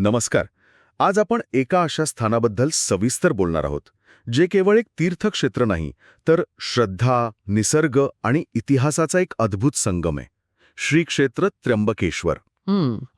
नमस्कार. आज आपण एका अशा स्थानाबद्दल सविस्तर बोलणार आहोत जे केवळ एक तीर्थक्षेत्र नाही तर श्रद्धा निसर्ग आणि इतिहासाचा एक अद्भुत संगम आहे. श्री क्षेत्र त्र्यंबकेश्वर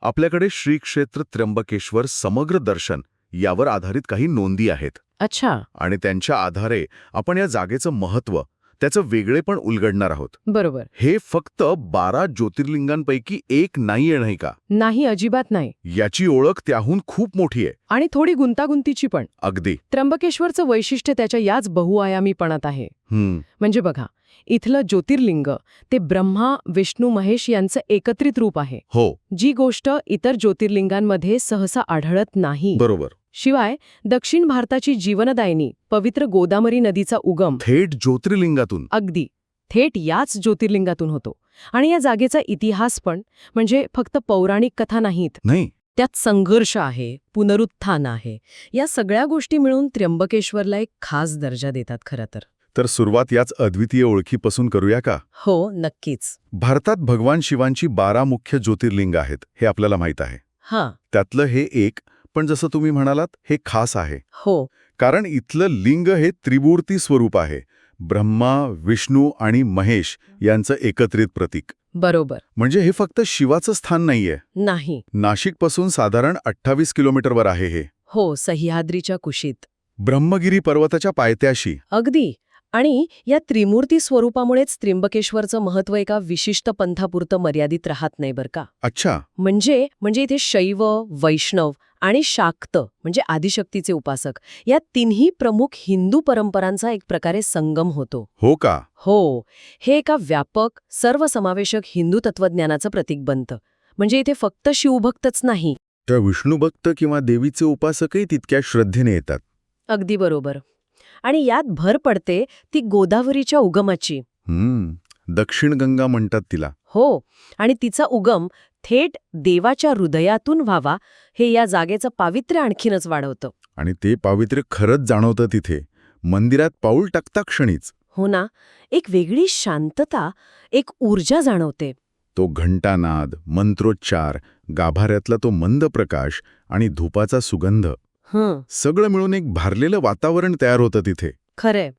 आपल्याकडे श्री क्षेत्र त्र्यंबकेश्वर समग्र दर्शन यावर आधारित काही नोंदी आहेत. अच्छा. आणि त्यांच्या आधारे आपण या जागेचं महत्त्व त्याचं वेगळेपण उलगडणार आहोत. बरोबर. हे फक्त बारा ज्योतिर्लिंगांपैकी एक नाहीये नाही का? नाही अजिबात नाही. याची ओळख त्याहून खूप मोठी आहे. आणि थोडी गुंतागुंतीची पण. अगदी. त्र्यंबकेश्वरचं वैशिष्ट्य त्याच्या याच बहुआयामीपणात आहे. म्हणजे बघा इथलं ज्योतिर्लिंग ते ब्रह्मा विष्णू महेश यांचं एकत्रित रूप आहे. हो. जी गोष्ट इतर ज्योतिर्लिंगांमध्ये सहसा आढळत नाही. बरोबर. शिवाय दक्षिण भारताची जीवनदायिनी पवित्र गोदावरी नदीचा उगम थेट ज्योतिर्लिंगातून. अगदी थेट याच ज्योतिर्लिंगातून होतो. आणि या जागेचा इतिहास पण म्हणजे फक्त पौराणिक कथा नाहीत. नाही. त्यात संघर्ष आहे पुनरुत्थान आहे. या सगळ्या गोष्टी मिळून त्र्यंबकेश्वरला एक खास दर्जा देतात खरं तर. तर सुरुवात याच अद्वितीय ओळखीपासून करूया का? हो नक्कीच. भारतात भगवान शिवांची बारा मुख्य ज्योतिर्लिंग आहेत हे आपल्याला माहीत आहे. हां. त्यातलं हे एक पण जसं तुम्ही म्हणालात हे खास आहे. हो. कारण इथलं लिंग हे त्रिमूर्ती स्वरूप आहे. ब्रह्मा विष्णू आणि महेश यांचं एकत्रित प्रतीक. बरोबर. म्हणजे हे फक्त शिवाचं स्थान नाहीये. नाही. नाशिकपासून साधारण अठ्ठावीस किलोमीटरवर आहे हे. हो सह्याद्रीच्या कुशीत. ब्रह्मगिरी पर्वताच्या पायथ्याशी. अगदी. आणि या त्रिमूर्ती स्वरूपामुळेच त्र्यंबकेश्वरचं महत्त्व एका विशिष्ट पंथापुरतं मर्यादित राहत नाही बरं का? अच्छा. म्हणजे म्हणजे इथे शैव वैष्णव आणि शाक्त म्हणजे आदिशक्तीचे उपासक या तिन्ही प्रमुख हिंदू परंपरांचा एक प्रकारे संगम होतो. हो का? हो. हे एका व्यापक सर्वसमावेशक हिंदू तत्वज्ञानाचं प्रतीक बनतं. म्हणजे इथे फक्त शिवभक्तच नाही. त्या विष्णुभक्त किंवा देवीचे उपासकही तितक्या श्रद्धेने येतात. अगदी बरोबर. आणि यात भर पडते ती गोदावरीच्या उगमाची. हम्म दक्षिण गंगा म्हणतात तिला. हो आणि तिचा उगम थेट देवाच्या हृदयातून व्हावा हे या जागेचं पावित्र्य आणखीनच वाढवतं. आणि ते पावित्र्य खरंच जाणवतं तिथे. मंदिरात पाऊल टाकता क्षणीच. हो ना एक वेगळी शांतता एक ऊर्जा जाणवते. तो घंटानाद मंत्रोच्चार गाभाऱ्यातला तो मंद प्रकाश आणि धुपाचा सुगंध. सगळं मिळून एक भारलेलं वातावरण तयार होतं तिथे. खरंय.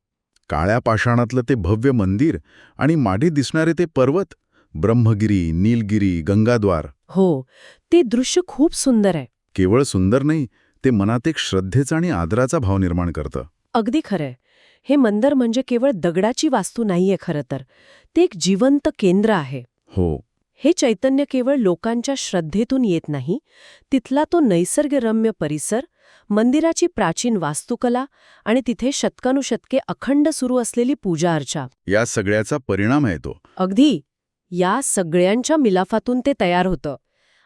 काळ्या पाषाणातलं ते भव्य मंदिर आणि मागे दिसणारे ते पर्वत ब्रह्मगिरी नीलगिरी गंगाद्वार. हो ते दृश्य खूप सुंदर आहे. केवळ सुंदर नाही ते मनात एक श्रद्धेचा आणि आदराचा भाव निर्माण करतं. अगदी खरंय. हे मंदर म्हणजे केवळ दगडाची वास्तू नाहीये खरं तर ते एक जिवंत केंद्र आहे. हो. हे चैतन्य केवळ लोकांच्या श्रद्धेतून येत नाही तिथला तो नैसर्गरम्य परिसर मंदिराची प्राचीन वास्तुकला आणि तिथे शतकानुशतके अखंड सुरू असलेली पूजा अर्चा. या सगळ्याचा परिणाम आहे तो. अगदी. या सगळ्यांच्या मिलाफातून ते तयार होतं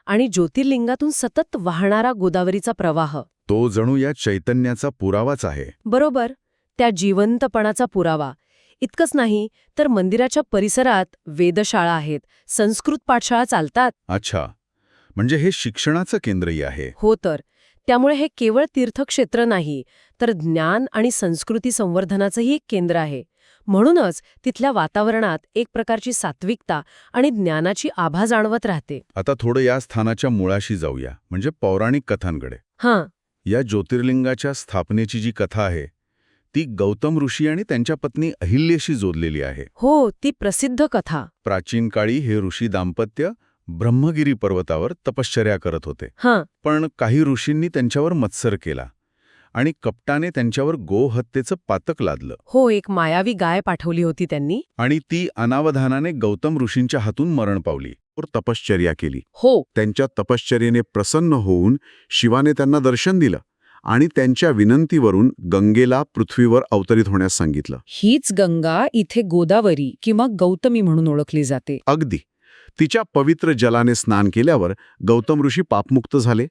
आणि ज्योतिर्लिंगातून सतत वाहणारा गोदावरीचा प्रवाह. तो जणू या चैतन्याचा पुरावाच आहे. बरोबर. त्या जिवंतपणाचा पुरावा. इतकंच नाही तर मंदिराच्या परिसरात वेदशाळा आहेत संस्कृत पाठशाळा चालतात. अच्छा. म्हणजे हे शिक्षणाचं केंद्रही आहे. हो तर. त्यामुळे हे केवळ तीर्थक्षेत्र नाही तर ज्ञान आणि संस्कृती संवर्धनाचंही एक केंद्र आहे. म्हणूनच तिथल्या वातावरणात एक प्रकारची सात्विकता आणि ज्ञानाची आभा जाणवत राहते. आता थोडं या स्थानाच्या मुळाशी जाऊया म्हणजे पौराणिक कथांकडे. हां. या ज्योतिर्लिंगाच्या स्थापनेची जी कथा आहे ती गौतम ऋषी आणि त्यांच्या पत्नी अहिल्येशी जोडलेली आहे. हो ती प्रसिद्ध कथा. प्राचीन काळी हे ऋषी दाम्पत्य ब्रह्मगिरी पर्वतावर तपश्चर्या करत होते. हां. पण काही ऋषींनी त्यांच्यावर मत्सर केला आणि कपटाने त्यांच्यावर गोहत्येचं पातक लादलं. हो एक मायावी गाय पाठवली होती त्यांनी. आणि ती अनावधानाने गौतम ऋषींच्या हातून मरण पावली तपश्चर्या केली. हो. त्यांच्या तपश्चर्येने प्रसन्न होऊन शिवाने त्यांना दर्शन दिलं आणि त्यांच्या विनंतीवरून गंगेला पृथ्वीवर अवतरित होण्यास सांगितलं. हीच गंगा इथे गोदावरी किंवा गौतमी म्हणून ओळखली जाते. अगदी. तिच्या पवित्र जलाने स्नान केल्यावर गौतम ऋषी पापमुक्त झाले.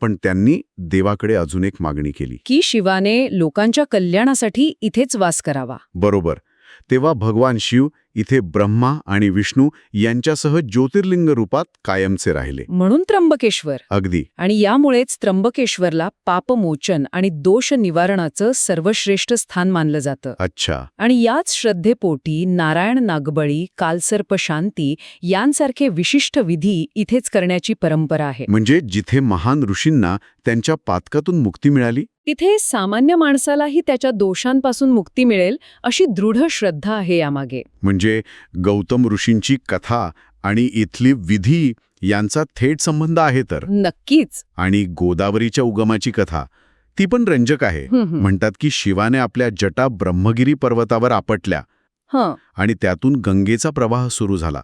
पण त्यांनी देवाकडे अजून एक मागणी केली. की शिवाने लोकांच्या कल्याणासाठी इथेच वास करावा. बरोबर. तेव्हा भगवान शिव इथे ब्रह्मा आणि विष्णू यांच्यासह ज्योतिर्लिंग रूपात कायमचे राहिले. म्हणून त्र्यंबकेश्वर. अगदी. आणि यामुळेच त्र्यंबकेश्वरला पापमोचन आणि दोष निवारणाचं सर्वश्रेष्ठ स्थान मानलं जातं. अच्छा. आणि याच श्रद्धेपोटी नारायण नागबळी कालसर्प शांती यांसारखे विशिष्ट विधी इथेच करण्याची परंपरा आहे. म्हणजे जिथे महान ऋषींना त्यांच्या पातकातून मुक्ती मिळाली? इथे सामान्य माणसालाही त्याच्या दोषांपासून मुक्ती मिळेल अशी दृढ श्रद्धा आहे यामागे. म्हणजे गौतम ऋषींची कथा आणि इथली विधी यांचा थेट संबंध आहे तर? नक्कीच. आणि गोदावरीच्या उगमाची कथा ती पण रंजक आहे. म्हणतात की शिवाने आपल्या जटा ब्रह्मगिरी पर्वतावर आपटल्या हं. आणि त्यातून गंगेचा प्रवाह सुरू झाला.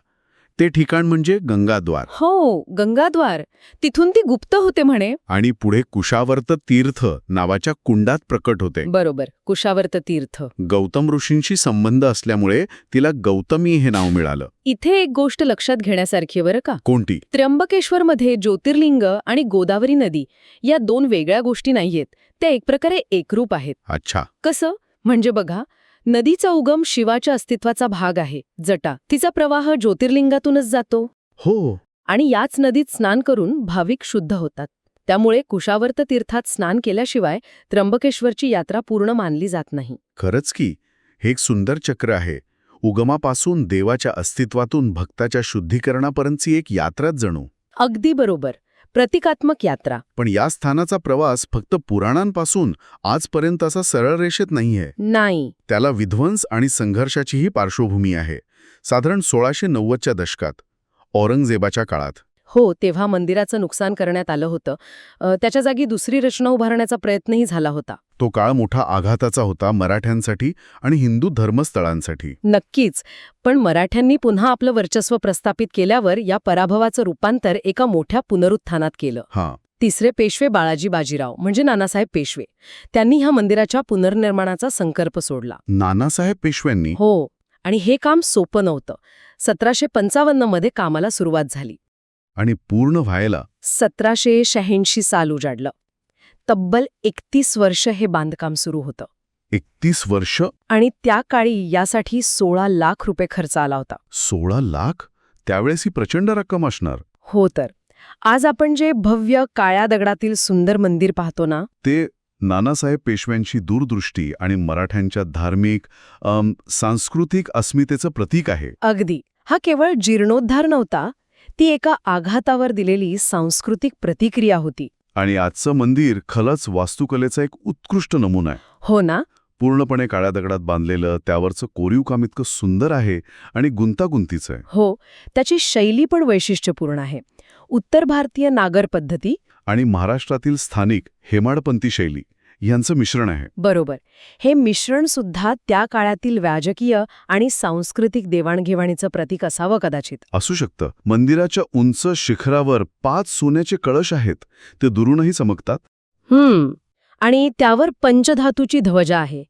ते ठिकाण म्हणजे गंगाद्वार. हो गंगाद्वार. तिथून ती गुप्त होते म्हणे. आणि पुढे कुशावर्त तीर्थ नावाच्या कुंडात प्रकट होते. बरोबर कुशावर्त तीर्थ. गौतम ऋषींशी संबंध असल्यामुळे तिला गौतमी हे नाव मिळालं. इथे एक गोष्ट लक्षात घेण्यासारखी बरं का. कोणती? त्र्यंबकेश्वरमध्ये ज्योतिर्लिंग आणि गोदावरी नदी या दोन वेगळ्या गोष्टी नाहीयेत. त्या एक प्रकारे एकरूप आहेत. अच्छा. कसं? म्हणजे बघा नदीचा उगम शिवाच्या अस्तित्वाचा भाग आहे जटा. तिचा प्रवाह ज्योतिर्लिंगातूनच जातो. हो. आणि याच नदीत स्नान करून भाविक शुद्ध होतात. त्यामुळे कुशावर्त तीर्थात स्नान केल्याशिवाय त्र्यंबकेश्वरची यात्रा पूर्ण मानली जात नाही. खरंच की हे एक सुंदर चक्र आहे. उगमापासून देवाच्या अस्तित्वातून भक्ताच्या शुद्धीकरणापर्यंतची एक यात्राच जणू. अगदी बरोबर. प्रतिकात्मक यात्रा. पण या स्थानाचा प्रवास फक्त पुराणांपासून आजपर्यंत असा सरळ रेषेत नाहीये. नाही. त्याला विध्वंस आणि संघर्षाचीही पार्श्वभूमी आहे. साधारण सोळाशे नव्वदच्या दशकात औरंगजेबाच्या काळात. हो तेव्हा मंदिराचं नुकसान करण्यात आलं होतं. त्याच्या जागी दुसरी रचना उभारण्याचा प्रयत्नही झाला होता. तो काळ मोठा आघाताचा होता मराठ्यांसाठी आणि हिंदू धर्मस्थळांसाठी. नक्कीच पण मराठ्यांनी पुन्हा आपलं वर्चस्व प्रस्थापित केल्यावर या पराभवाचं रूपांतर एका मोठ्या पुनरुत्थानात केलं. हां. तिसरे पेशवे बाळाजी बाजीराव म्हणजे नानासाहेब पेशवे. त्यांनी ह्या मंदिराच्या पुनर्निर्माणाचा संकल्प सोडला. नानासाहेब पेशव्यांनी? हो आणि हे काम सोपं नव्हतं. सतराशे पंचावन्नमध्ये कामाला सुरुवात झाली. आणि पूर्ण व्हायला? सतराशे शहाऐंशी साल उजाडलं. तब्बल एकतीस वर्ष हे बांधकाम सुरू होतं. एकतीस वर्ष? आणि त्या काळी यासाठी सोळा लाख रुपये खर्च आला होता. सोळा लाख? त्यावेळेस ही प्रचंड रक्कम असणार. हो तर. आज आपण जे भव्य काळ्या दगडातील सुंदर मंदिर पाहतो ना ते नानासाहेब पेशव्यांची दूरदृष्टी आणि मराठ्यांच्या धार्मिक सांस्कृतिक अस्मितेचं प्रतीक आहे. अगदी. हा केवळ जीर्णोद्धार नव्हता ती एका आघातावर दिलेली सांस्कृतिक प्रतिक्रिया होती. आणि आजचं मंदिर खलच वास्तुकलेचा एक उत्कृष्ट नमुना आहे. हो ना? पूर्णपणे काळ्या दगडात बांधलेलं त्यावरचं कोरीव काम इतकं सुंदर आहे आणि गुंतागुंतीचं आहे. हो त्याची शैली पण वैशिष्ट्यपूर्ण आहे. उत्तर भारतीय नागर पद्धती आणि महाराष्ट्रातील स्थानिक हेमाडपंथी शैली. यांचं मिश्रण आहे. बरोबर. हे मिश्रण सुद्धा त्या काळातील व्याजकीय आणि सांस्कृतिक देवाणघेवाणीचं प्रतीक असावं कदाचित. असू शकतं. मंदिराच्या उंच शिखरावर पाच सोन्याचे कळश आहेत. ते दुरूनही चमकतात. हम्म. आणि त्यावर पंचधातूची ध्वजा आहे.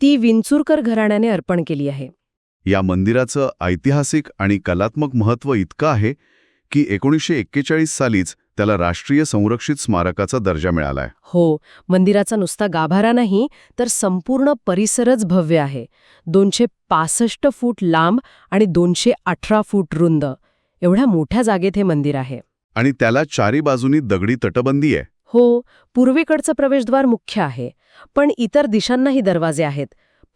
ती विंचुरकर घराण्याने अर्पण केली आहे. या मंदिराचं ऐतिहासिक आणि कलात्मक महत्त्व इतकं आहे की एकोणीसशे एक्केचाळीस सालीच त्याला राष्ट्रीय संरक्षित स्मारकाचा दर्जा मिळालाय. हो मंदिराचा नुसता गाभारा नाही तर संपूर्ण परिसरच भव्य आहे. दोनशे पासष्ट फूट लांब आणि दोनशे अठरा फूट रुंद. एवढ्या मोठ्या जागेत हे मंदिर आहे. आणि त्याला चारी बाजूनी दगडी तटबंदी आहे. हो पूर्वेकडचं प्रवेशद्वार मुख्य आहे पण इतर दिशांनाही दरवाजे आहेत.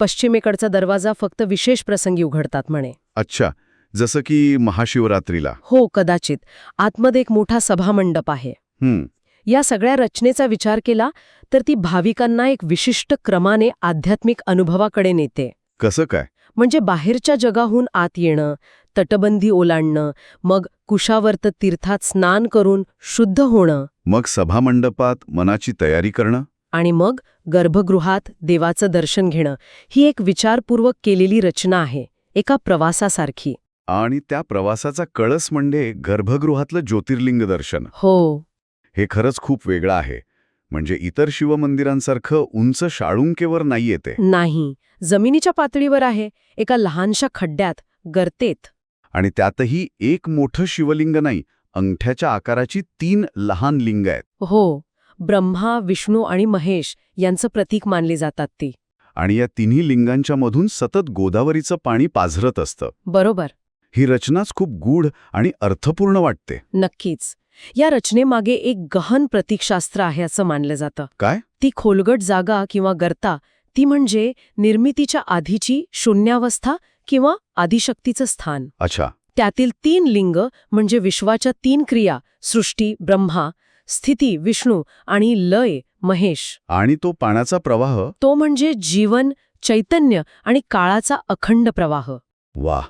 पश्चिमेकडचा दरवाजा फक्त विशेष प्रसंगी उघडतात म्हणे. अच्छा जसं की महाशिवरात्रीला. हो कदाचित. आतमध्ये एक मोठा सभामंडप आहे. हं, या सगळ्या रचनेचा विचार केला तर ती भाविकांना एक विशिष्ट क्रमाने आध्यात्मिक अनुभवाकडे नेते. कसं काय? म्हणजे बाहेरच्या जगाहून आत येणं तटबंदी ओलांडणं मग कुशावर्त तीर्थात स्नान करून शुद्ध होणं. मग सभामंडपात मनाची तयारी करणं? आणि मग गर्भगृहात देवाचं दर्शन घेणं. ही एक विचारपूर्वक केलेली रचना आहे एका प्रवासासारखी. आणि त्या प्रवासाचा कळस म्हणजे गर्भगृहातलं ज्योतिर्लिंग दर्शन. हो. हे खरंच खूप वेगळं आहे. म्हणजे इतर शिवमंदिरांसारखं उंच शाळुंकेवर नाही येते. नाही. जमिनीच्या पातळीवर आहे. एका लहानशा खड्ड्यात गर्तेत. आणि त्यातही एक मोठं शिवलिंग नाही अंगठ्याच्या आकाराची तीन लहान लिंग आहेत. हो. ब्रह्मा विष्णू आणि महेश यांचं प्रतीक मानली जातात ती. आणि या तिन्ही लिंगांच्या मधून सतत गोदावरीचं पाणी पाझरत असतं. बरोबर. ही रचनाच खूप गूढ आणि अर्थपूर्ण वाटते. नक्कीच. या रचनेमागे एक गहन प्रतीकशास्त्र आहे असं मानलं जातं. काय? ती खोलगट जागा किंवा गर्ता ती म्हणजे निर्मितीच्या आधीची शून्यावस्था किंवा आदिशक्तीचं स्थान. अच्छा. त्यातील तीन लिंग म्हणजे विश्वाच्या तीन क्रिया सृष्टी ब्रह्मा स्थिती विष्णू आणि लय महेश. आणि तो पाण्याचा प्रवाह? तो म्हणजे जीवन चैतन्य आणि काळाचा अखंड प्रवाह. वा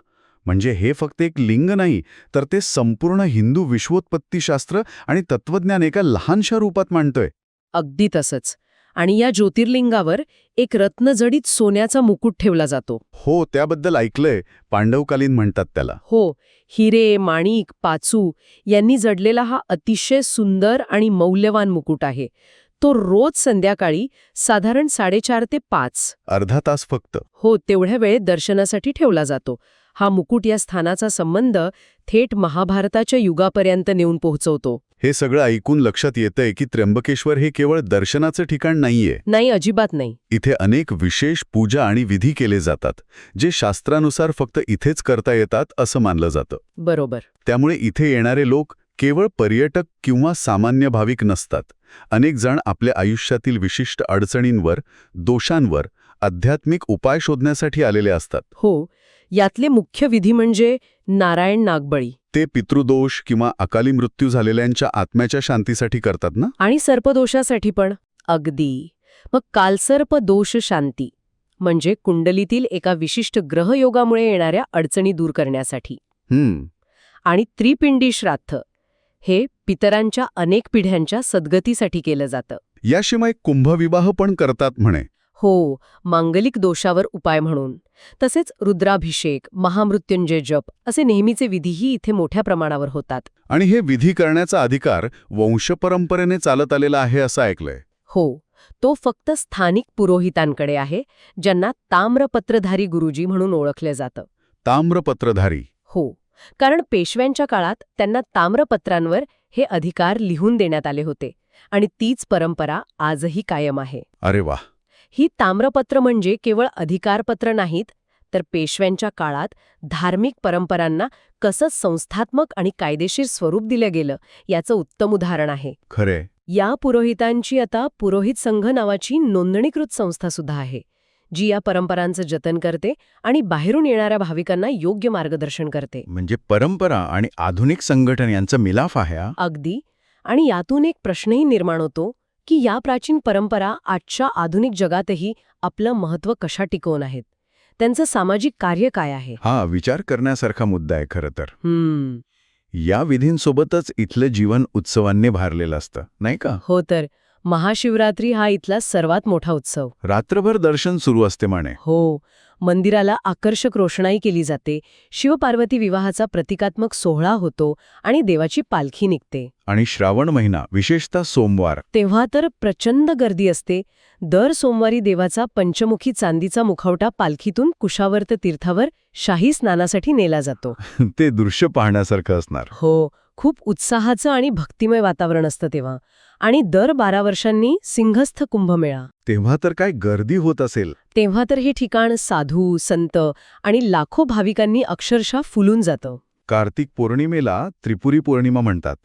म्हणजे हे फक्त एक लिंग नाही तर ते संपूर्ण हिंदू विश्वोत्पत्तीशास्त्र आणि तत्वज्ञान एका लहानशा रूपात मांडतोय. अगदी तसंच. आणि या ज्योतिर्लिंगावर एक रत्नजडीत सोन्याचा मुकुट ठेवला जातो. हो त्याबद्दल ऐकलंय. पांडवकालीन म्हणतात त्याला. हो हिरे माणिक पाचू यांनी जडलेला हा अतिशय सुंदर आणि मौल्यवान मुकुट आहे. तो रोज संध्याकाळी साधारण साडेचार ते पाच. अर्धा तास फक्त. हो तेवढ्या वेळेत दर्शनासाठी ठेवला जातो. हा मुकुट या स्थानाचा संबंध थेट महाभारताच्या युगापर्यंत नेऊन पोहोचवतो. हे सगळं ऐकून लक्षात येतंय की त्र्यंबकेश्वर हे केवळ दर्शनाचं ठिकाण नाहीये. नाही अजिबात नाही. इथे अनेक विशेष पूजा आणि विधी केले जातात जे शास्त्रानुसार फक्त इथेच करता येतात असं मानलं जातं. बरोबर. त्यामुळे इथे येणारे लोक केवळ पर्यटक किंवा सामान्य भाविक नसतात. अनेक जण आपल्या आयुष्यातील विशिष्ट अडचणींवर दोषांवर आध्यात्मिक उपाय शोधण्यासाठी आलेले असतात. हो यातले मुख्य विधी म्हणजे नारायण नागबळी. ते पितृदोष किंवा अकाली मृत्यू झालेल्यांच्या आत्म्याच्या शांतीसाठी करतात ना? आणि सर्पदोषासाठी पण. अगदी. मग कालसर्प दोष शांती म्हणजे कुंडलीतील एका विशिष्ट ग्रहयोगामुळे येणाऱ्या अडचणी दूर करण्यासाठी. हम्म. आणि त्रिपिंडी श्राद्ध हे पितरांच्या अनेक पिढ्यांच्या सद्गतीसाठी केलं जातं. याशिवाय कुंभविवाह पण करतात म्हणे. हो मांगलिक दोषावर उपाय म्हणून. तसेच रुद्राभिषेक महामृत्युंजय जप असे नेहमीचे विधीही इथे मोठ्या प्रमाणावर होतात. आणि हे विधी करण्याचा अधिकार वंशपरंपरेने चालत आलेला आहे असं ऐकलंय. हो तो फक्त स्थानिक पुरोहितांकडे आहे ज्यांना ताम्रपत्रधारी गुरुजी म्हणून ओळखले जातं. ताम्रपत्रधारी. हो कारण पेशव्यांच्या काळात त्यांना ताम्रपत्रांवर हे अधिकार लिहून देण्यात आले होते आणि तीच परंपरा आजही कायम आहे. अरे वा ही ताम्रपत्र म्हणजे केवळ अधिकारपत्र नाहीत तर पेशव्यांच्या काळात धार्मिक परंपरांना कसं संस्थात्मक आणि कायदेशीर स्वरूप दिलं गेलं याचं उत्तम उदाहरण आहे. खरे या पुरोहितांची आता पुरोहित संघ नावाची नोंदणीकृत संस्था सुद्धा आहे जी या परंपरांचं जतन करते आणि बाहेरून येणाऱ्या भाविकांना योग्य मार्गदर्शन करते. म्हणजे परंपरा आणि आधुनिक संघटन यांचा मिलाफ आहे. अगदी. आणि यातून एक प्रश्नही निर्माण होतो की या प्राचीन परंपरा आजच्या आधुनिक जगातही आपलं महत्त्व कशा टिकवून आहेत? त्यांचं सामाजिक कार्य काय आहे? हा विचार करण्यासारखा मुद्दा आहे खरं तर. हम्म. या विधींसोबतच इथलं जीवन उत्सवांनी भारलेलं असतं नाही का? हो तर. महाशिवरात्री हा इथला सर्वात मोठा उत्सव. रात्रभर दर्शन सुरू असते म्हणे हो. मंदिराला आकर्षक रोषणाई केली जाते. शिवपार्वती विवाहाचा प्रतिकात्मक सोहळा होतो आणि देवाची पालखी निघते. आणि श्रावण महिना विशेषतः सोमवार. तेव्हा तर प्रचंड गर्दी असते. दर सोमवारी देवाचा पंचमुखी चांदीचा मुखवटा पालखीतून कुशावर्त तीर्थावर शाही स्नानासाठी नेला जातो. ते दृश्य पाहण्यासारखं असणार. हो खूप उत्साहाचं आणि भक्तिमय वातावरण असतं तेव्हा. आणि दर बारा वर्षांनी सिंहस्थ कुंभमेळा. तेव्हा तर काय गर्दी होत असेल. तेव्हा तर हे ठिकाण साधू संत आणि लाखो भाविकांनी अक्षरशः फुलून जातं. कार्तिक पौर्णिमेला त्रिपुरी पौर्णिमा म्हणतात.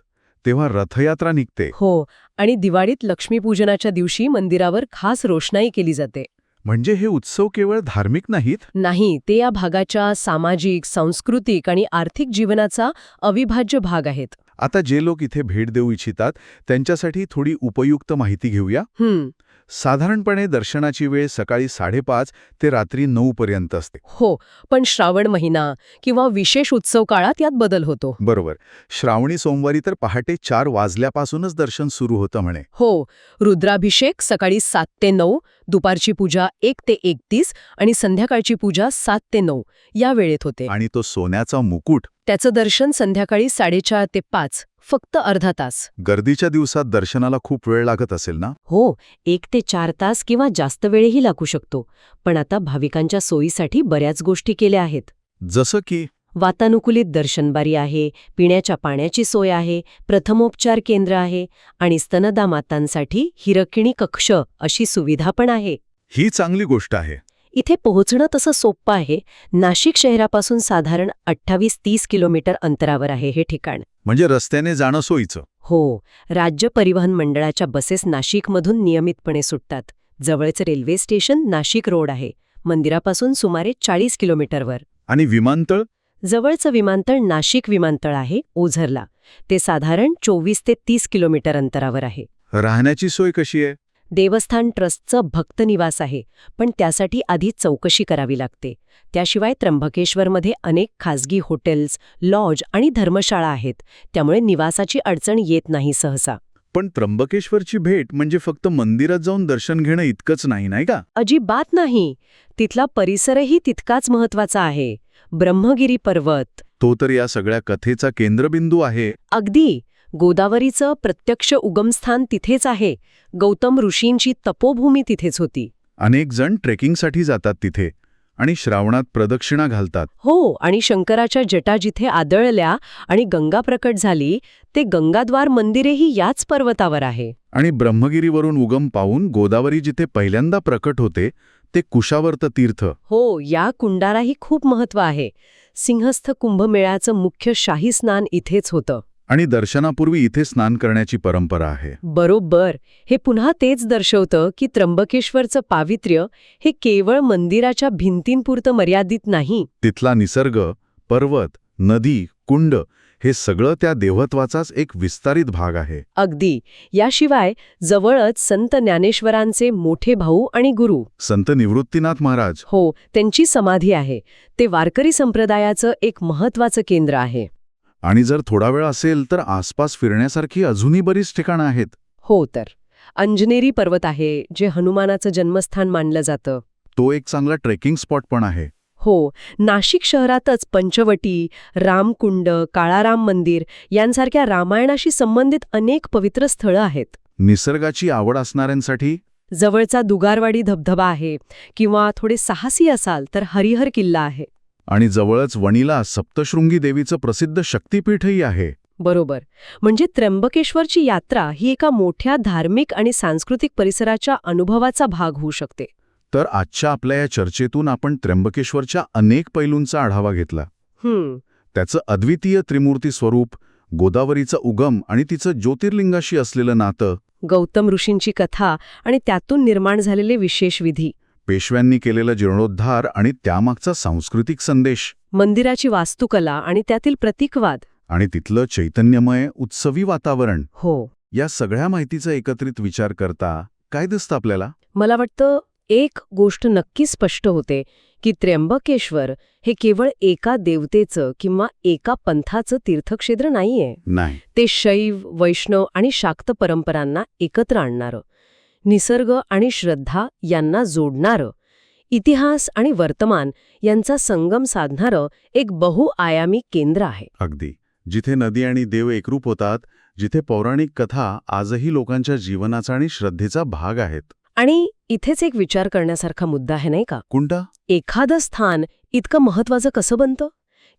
तेव्हा रथयात्रा निघते. हो आणि दिवाळीत लक्ष्मीपूजनाच्या दिवशी मंदिरावर खास रोषणाई केली जाते. म्हणजे हे उत्सव केवळ धार्मिक नाहीत? नाही ते या भागाच्या सामाजिक सांस्कृतिक आणि आर्थिक जीवनाचा अविभाज्य भाग आहेत. आता जे लोक इथे भेट देऊ इच्छितात त्यांच्यासाठी थोडी उपयुक्त माहिती घेऊया? हम्म साधारणपणे दर्शनाची वेळ सकाळी साडेपाच ते रात्री नऊ पर्यंत असते. हो पण श्रावण महिना किंवा विशेष उत्सव काळात यात बदल होतो. बरोबर. श्रावणी सोमवारी तर पहाटे चार वाजल्यापासूनच दर्शन सुरू होतं म्हणे. हो रुद्राभिषेक सकाळी सात ते नऊ दुपारची पूजा एक ते एकतीस आणि संध्याकाळची पूजा सात ते नऊ या वेळेत होते. आणि तो सोन्याचा मुकुट. त्याचं दर्शन संध्याकाळी साडेचार ते पाच. फक्त अर्धा तास. गर्दीच्या दिवसात दर्शनाला खूप वेळ लागत असेल ना? हो एक ते चार तास किंवा जास्त वेळही लागू शकतो. पण आता भाविकांच्या सोयीसाठी बऱ्याच गोष्टी केल्या आहेत. जसं की? वातानुकूलित दर्शनबारी आहे पिण्याच्या पाण्याची सोय आहे प्रथमोपचार केंद्र आहे आणि स्तनदा मातांसाठी हिरकिणी कक्ष अशी सुविधा पण आहे. ही चांगली गोष्ट आहे. इथे पोहोचणं तसं सोपं आहे. नाशिक शहरापासून साधारण अठ्ठावीस तीस किलोमीटर अंतरावर आहे हे ठिकाण. म्हणजे रस्त्याने जाणं सोयीचं. हो राज्य परिवहन मंडळाच्या बसेस नाशिकमधून नियमितपणे सुटतात. जवळचं रेल्वे स्टेशन नाशिक रोड आहे. मंदिरापासून सुमारे चाळीस किलोमीटरवर. आणि विमानतळ? जवळचं विमानतळ नाशिक विमानतळ आहे ओझरला. ते साधारण चोवीस ते तीस किलोमीटर अंतरावर आहे. राहण्याची सोय कशी आहे? देवस्थान ट्रस्टचं भक्त निवास आहे पण त्यासाठी आधी चौकशी करावी लागते. त्याशिवाय त्र्यंबकेश्वरमध्ये अनेक खासगी हॉटेल्स लॉज आणि धर्मशाळा आहेत त्यामुळे निवासाची अडचण येत नाही सहसा. पण त्र्यंबकेश्वरची भेट म्हणजे फक्त मंदिरात जाऊन दर्शन घेणं इतकंच नाही नाही का? अजिबात नाही. तिथला परिसरही तितकाच महत्त्वाचा आहे. ब्रह्मगिरी पर्वत. तो तर या सगळ्या कथेचा केंद्रबिंदू आहे. अगदी. गोदावरीचं प्रत्यक्ष उगमस्थान तिथेच आहे. गौतम ऋषींची तपोभूमी तिथेच होती. अनेक जण ट्रेकिंगसाठी जातात तिथे आणि श्रावणात प्रदक्षिणा घालतात. हो आणि शंकराच्या जटा जिथे आदळल्या आणि गंगा प्रकट झाली ते गंगाद्वार मंदिरेही याच पर्वतावर आहे. आणि ब्रह्मगिरीवरून उगम पाहून गोदावरी जिथे पहिल्यांदा प्रकट होते ते कुशावर्त तीर्थ. हो या कुंडाराही खूप महत्त्व आहे. सिंहस्थ कुंभमेळ्याचं मुख्य शाही स्नान इथेच होतं. आणि दर्शनापूर्वी इथे स्नान करण्याची परंपरा आहे. बरोबर. हे पुन्हा तेच दर्शवतं की त्र्यंबकेश्वरचं पावित्र्य हे केवळ मंदिराच्या भिंतींपुरतं मर्यादित नाही. तिथला निसर्ग पर्वत नदी कुंड हे सगळं त्या देवत्वाचाच एक विस्तारित भाग आहे. अगदी. याशिवाय जवळच संत ज्ञानेश्वरांचे मोठे भाऊ आणि गुरु. संत निवृत्तीनाथ महाराज. हो त्यांची समाधी आहे. ते वारकरी संप्रदायाचं एक महत्वाचं केंद्र आहे. आणि जर थोडा वेळ असेल तर आसपास फिरण्यासारखी अजूनही बरीच ठिकाणं आहेत. हो तर. अंजनेरी पर्वत आहे जे हनुमानाचं जन्मस्थान मानलं जातं. तो एक चांगला ट्रेकिंग स्पॉट पण आहे. हो नाशिक शहरातच पंचवटी रामकुंड काळाराम मंदिर यांसारख्या रामायणाशी संबंधित अनेक पवित्र स्थळं आहेत. निसर्गाची आवड असणाऱ्यांसाठी? जवळचा दुगारवाडी धबधबा आहे किंवा थोडे साहसी असाल तर हरिहर किल्ला आहे. आणि जवळच वणीला सप्तशृंगी देवीचं प्रसिद्ध शक्तीपीठही आहे. बरोबर. म्हणजे त्र्यंबकेश्वरची यात्रा ही एका मोठ्या धार्मिक आणि सांस्कृतिक परिसराच्या अनुभवाचा भाग होऊ शकते. तर आजच्या आपल्या या चर्चेतून आपण त्र्यंबकेश्वरच्या अनेक पैलूंचा आढावा घेतला. त्याचं अद्वितीय त्रिमूर्ती स्वरूप गोदावरीचा उगम आणि तिचं ज्योतिर्लिंगाशी असलेलं नातं. गौतम ऋषींची कथा आणि त्यातून निर्माण झालेले विशेष विधी. पेशव्यांनी केलेला जीर्णोद्धार आणि त्यामागचा सांस्कृतिक संदेश. मंदिराची वास्तुकला आणि त्यातील प्रतीकवाद. आणि तिथलं चैतन्यमय उत्सवी वातावरण. हो. या सगळ्या माहितीचा एकत्रित विचार करता काय दिसतं आपल्याला? मला वाटतं एक गोष्ट नक्की स्पष्ट होते की त्र्यंबकेश्वर हे केवळ एका देवतेचं किंवा एका पंथाचं तीर्थक्षेत्र नाहीये. नाही. ते शैव वैष्णव आणि शाक्त परंपरांना एकत्र आणणारं. निसर्ग आणि श्रद्धा यांना जोडणारं इतिहास आणि वर्तमान यांचा संगम साधणारं एक बहुआयामी केंद्र आहे. अगदी. जिथे नदी आणि देव एकरूप होतात जिथे पौराणिक कथा आजही लोकांच्या जीवनाचा आणि श्रद्धेचा भाग आहेत. आणि इथेच एक विचार करण्यासारखा मुद्दा आहे नाही का? कोणता? एखादं स्थान इतकं महत्वाचं कसं बनतं?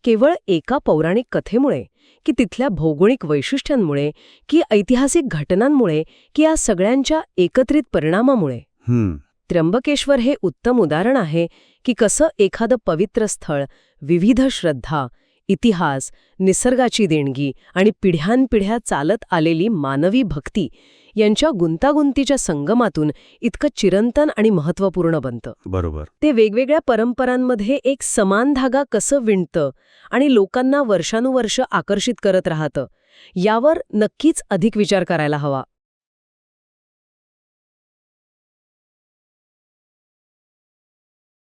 केवळ एका पौराणिक कथेमुळे? की तिथल्या भौगोलिक वैशिष्ट्यांमुळे की ऐतिहासिक घटनांमुळे की या सगळ्यांच्या एकत्रित परिणामामुळे. हम्म. त्र्यंबकेश्वर हे उत्तम उदाहरण आहे की कसं एखादं पवित्र स्थळ विविध श्रद्धा इतिहास निसर्गाची देणगी आणि पिढ्यानपिढ्या चालत आलेली मानवी भक्ती यांच्या गुंतागुंतीच्या संगमातून इतकं चिरंतन आणि महत्त्वपूर्ण बनतं. बरोबर. ते वेगवेगळ्या परंपरांमध्ये एक समान धागा कसं विणतं आणि लोकांना वर्षानुवर्ष आकर्षित करत राहतं यावर नक्कीच अधिक विचार करायला हवा.